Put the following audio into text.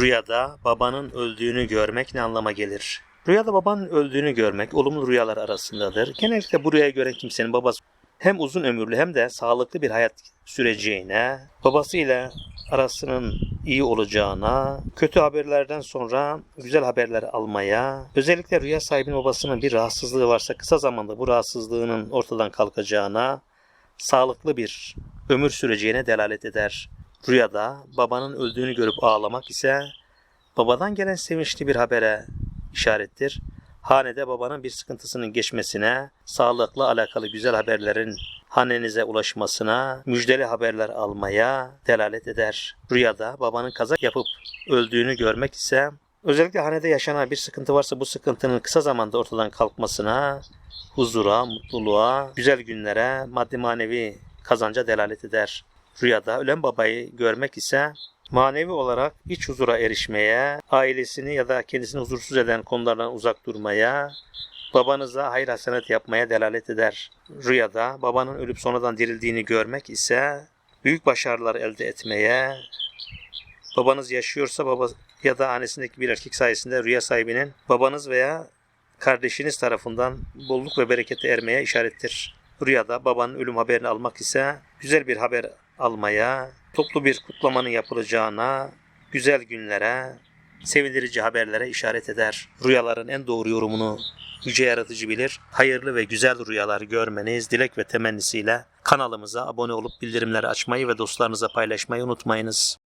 Rüyada babanın öldüğünü görmek ne anlama gelir? Rüyada babanın öldüğünü görmek olumlu rüyalar arasındadır. Genellikle bu rüyayı gören kimsenin babası hem uzun ömürlü hem de sağlıklı bir hayat süreceğine, babasıyla arasının iyi olacağına, kötü haberlerden sonra güzel haberler almaya, özellikle rüya sahibinin babasının bir rahatsızlığı varsa kısa zamanda bu rahatsızlığının ortadan kalkacağına, sağlıklı bir ömür süreceğine delalet eder. Rüyada babanın öldüğünü görüp ağlamak ise babadan gelen sevinçli bir habere işarettir. Hanede babanın bir sıkıntısının geçmesine, sağlıkla alakalı güzel haberlerin hanenize ulaşmasına, müjdeli haberler almaya delalet eder. Rüyada babanın kaza yapıp öldüğünü görmek ise özellikle hanede yaşanan bir sıkıntı varsa bu sıkıntının kısa zamanda ortadan kalkmasına, huzura, mutluluğa, güzel günlere, maddi manevi kazanca delalet eder. Rüyada ölen babayı görmek ise manevi olarak iç huzura erişmeye, ailesini ya da kendisini huzursuz eden konulardan uzak durmaya, babanıza hayır hasenet yapmaya delalet eder. Rüyada babanın ölüp sonradan dirildiğini görmek ise büyük başarılar elde etmeye, babanız yaşıyorsa baba ya da annesindeki bir erkek sayesinde rüya sahibinin babanız veya kardeşiniz tarafından bolluk ve berekete ermeye işarettir. Rüyada babanın ölüm haberini almak ise güzel bir haber almaya, toplu bir kutlamanın yapılacağına, güzel günlere, sevindirici haberlere işaret eder. Rüyaların en doğru yorumunu Yüce Yaratıcı bilir. Hayırlı ve güzel rüyalar görmeniz dilek ve temennisiyle kanalımıza abone olup bildirimleri açmayı ve dostlarınıza paylaşmayı unutmayınız.